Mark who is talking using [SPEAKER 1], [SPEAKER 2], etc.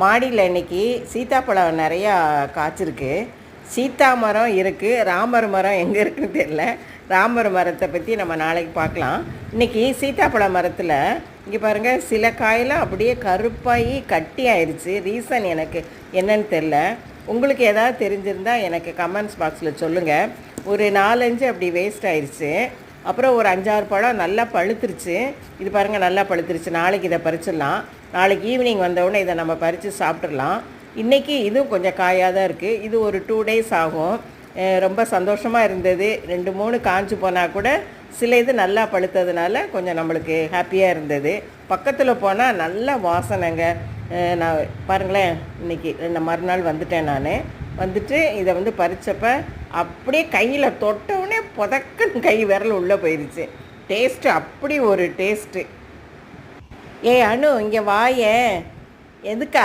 [SPEAKER 1] மாடியில் இன்னைக்கு சீத்தாப்பழம் நிறையா காய்ச்சிருக்கு. சீத்தா மரம் இருக்குது ராமர் மரம் எங்கே இருக்குன்னு தெரில ராமர் மரத்தை பற்றி நம்ம நாளைக்கு பார்க்கலாம். இன்றைக்கி சீத்தாப்பழ மரத்தில் இங்கே பாருங்கள் சில காயெல்லாம் அப்படியே கருப்பாகி கட்டி ஆயிடுச்சு ரீசன் எனக்கு என்னன்னு தெரில உங்களுக்கு ஏதாவது தெரிஞ்சிருந்தால் எனக்கு கமெண்ட்ஸ் பாக்ஸில் சொல்லுங்கள் ஒரு நாலஞ்சு அப்படி வேஸ்ட் ஆயிடுச்சு அப்புறம் ஒரு அஞ்சாறு பழம் நல்லா பழுத்துருச்சு. இது பாருங்கள் நல்லா பழுத்துருச்சு. நாளைக்கு இதை பறிச்சிடலாம். நாளைக்கு ஈவினிங் வந்தவுடனே இதை நம்ம பறித்து சாப்பிட்றலாம் இன்றைக்கி இதுவும் கொஞ்சம் காயாக தான் இருக்குது இது ஒரு டூ டேஸ் ஆகும். ரொம்ப சந்தோஷமாக இருந்தது. ரெண்டு மூணு காஞ்சு போனால் கூட சில இது நல்லா பழுத்ததுனால கொஞ்சம் நம்மளுக்கு ஹாப்பியாக இருந்தது. பக்கத்தில் போனால் நல்ல வாசனைங்க. நான் பாருங்களேன் இன்றைக்கி ரெண்டு மறுநாள் வந்துட்டேன் நான். வந்துட்டு இதை வந்து பறித்தப்ப அப்படியே கையில் தொட்டவுடனே புதக்கன் கை விரல் உள்ளே போயிடுச்சு டேஸ்ட்டு அப்படி ஒரு டேஸ்ட்டு ஏய் அனு இங்கே வாயேன் எதுக்கா?